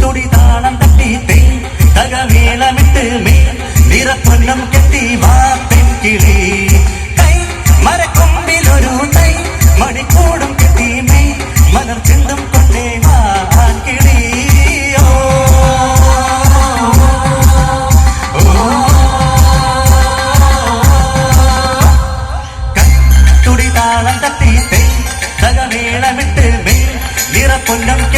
துடிதானம் தட்டி தேய் தகவேலமிட்டு மேல் நிறப்பண்ணம் கே நிறப்பொன்னம்